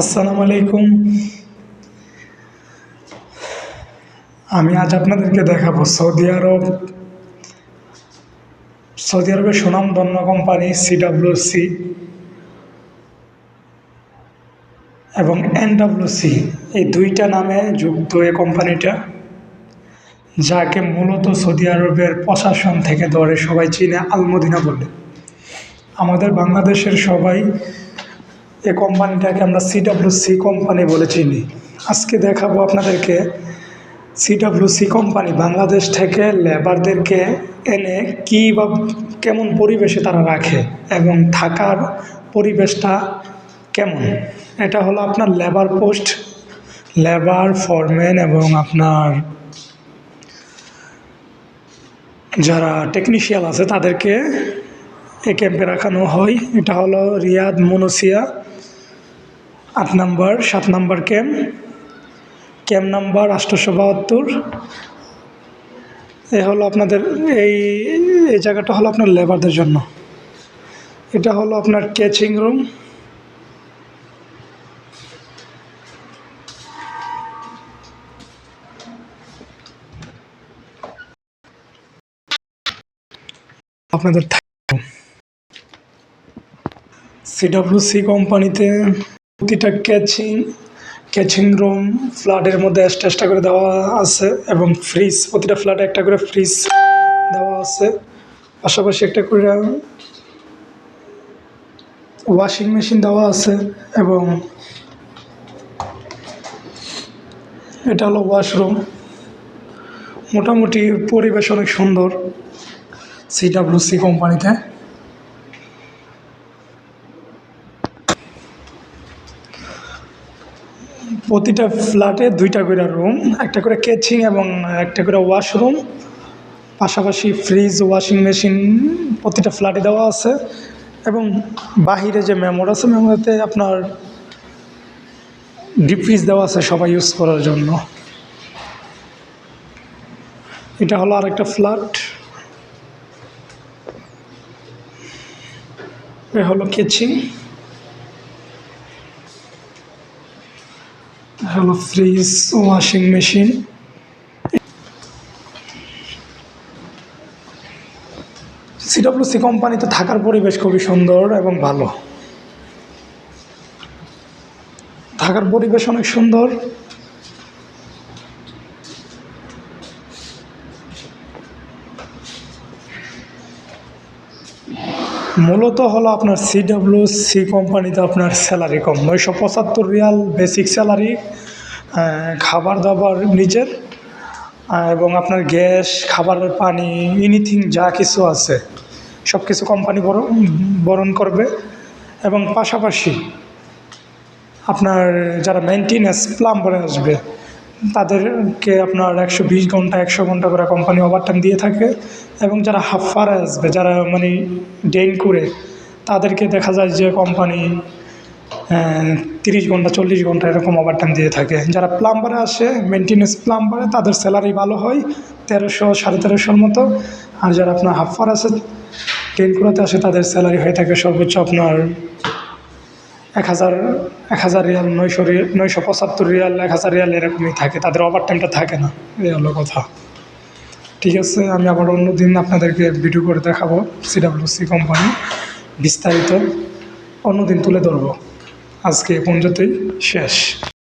আসসালামু আলাইকুম। আমি আজ আপনাদেরকে দেখাবো সৌদি আরব। সৌদি আরবের সুনামধন্য কোম্পানি সিডাব্লিউসি এবং এনডাব্লিউসি এই দুইটা নামে যুক্ত এই কোম্পানিটা, যাকে মূলত সৌদি আরবের প্রশাসন থেকে ধরে সবাই চিনে আলমদিনা বলে। আমাদের বাংলাদেশের সবাই এই কোম্পানিটাকে আমরা সিডাব্লিউসি কোম্পানি বলে চিনি। আজকে দেখাবো আপনাদেরকে সিডাব্লিউসি কোম্পানি বাংলাদেশ থেকে লেবারদেরকে এনে কী বা কেমন পরিবেশে তারা রাখে এবং থাকার পরিবেশটা কেমন। এটা হলো আপনার লেবার পোস্ট লেবার ফরম্যান এবং আপনার যারা টেকনিশিয়াল আছে তাদেরকে এই ক্যাম্পে রাখানো হয়। এটা হলো রিয়াদ মনোসিয়া। আট নম্বর, সাত নম্বর ক্যাম্প ক্যাম্প নাম্বার আটশোশো বাহাত্তর। এ হলো আপনাদের, এই এই জায়গাটা হলো আপনার লেবারদের জন্য। এটা হলো আপনার ক্যাচিং রুম। আপনাদের সিডাব্লিউসি কোম্পানিতে প্রতিটা ক্যাচিং ক্যাচিং রুম ফ্ল্যাটের মধ্যে এক্সট্রা করে দেওয়া আছে এবং ফ্রিজ প্রতিটা ফ্ল্যাটে একটা করে ফ্রিজ দেওয়া আছে। পাশাপাশি একটা করে ওয়াশিং মেশিন দেওয়া আছে এবং এটা হলো ওয়াশরুম মোটামুটি পরিবেশ অনেক সুন্দর সি সিডাব্লিউসি কোম্পানিতে প্রতিটা ফ্ল্যাটে দুইটা করে রুম একটা করে কেচিং এবং একটা করে ওয়াশরুম পাশাপাশি ফ্রিজ ওয়াশিং মেশিন প্রতিটা ফ্ল্যাটে দেওয়া আছে। এবং বাহিরে যে মেমোর আছে মেমোরিতে আপনার ডিপ ফ্রিজ দেওয়া আছে সবাই ইউজ করার জন্য। এটা হলো আরেকটা ফ্ল্যাট এ হলো কেচিং হলো ফ্রিজ ওয়াশিং মেশিন। সিডব্লিউসি কোম্পানিতে থাকার পরিবেশ খুবই সুন্দর এবং ভালো। থাকার পরিবেশ অনেক সুন্দর। মূলত হলো আপনার সি সিডাব্লিউ সি কোম্পানিতে আপনার স্যালারি কম। নয়শো পঁচাত্তর রিয়াল বেসিক স্যালারি খাবার দাবার নিজের এবং আপনার গ্যাস, খাবারের পানি এনিথিং যা কিছু আছে সব কিছু কোম্পানি বরণ করবে। এবং পাশাপাশি আপনার যারা মেনটেন্যান্স প্লাম্বারে আসবে তাদেরকে আপনার একশো বিশ ঘণ্টা, একশো ঘণ্টা করে কোম্পানি ওভারটাইম দিয়ে থাকে এবং যারা হাফারে আসবে, যারা মানে ডেইন করে, তাদেরকে দেখা যায় যে কোম্পানি তিরিশ ঘণ্টা, চল্লিশ ঘণ্টা এরকম ওভারটাইম দিয়ে থাকে। যারা প্লাম্বারে আসে মেনটেন্যান্স প্লাম্বারে তাদের স্যালারি ভালো হয়, তেরোশো, সাড়ে তেরোশোর মতো। আর যারা আপনার হাফার আছে ট্রেন করাতে আসে, তাদের স্যালারি হয়ে থাকে সর্বোচ্চ আপনার এক হাজার এক হাজার রিয়াল, নয়শো রিয়াল, নয়শো পঁচাত্তর রিয়াল, এক হাজার রিয়াল এরকমই থাকে। তাদের ওভার টাইমটা থাকে না এই হলো কথা। ঠিক আছে, আমি আবার অন্য দিন আপনাদেরকে ভিডিও করে দেখাবো সিডাব্লিউসি কোম্পানি বিস্তারিত। অন্য দিন তুলে ধরবো। আজকে পর্যন্তই, শেষ।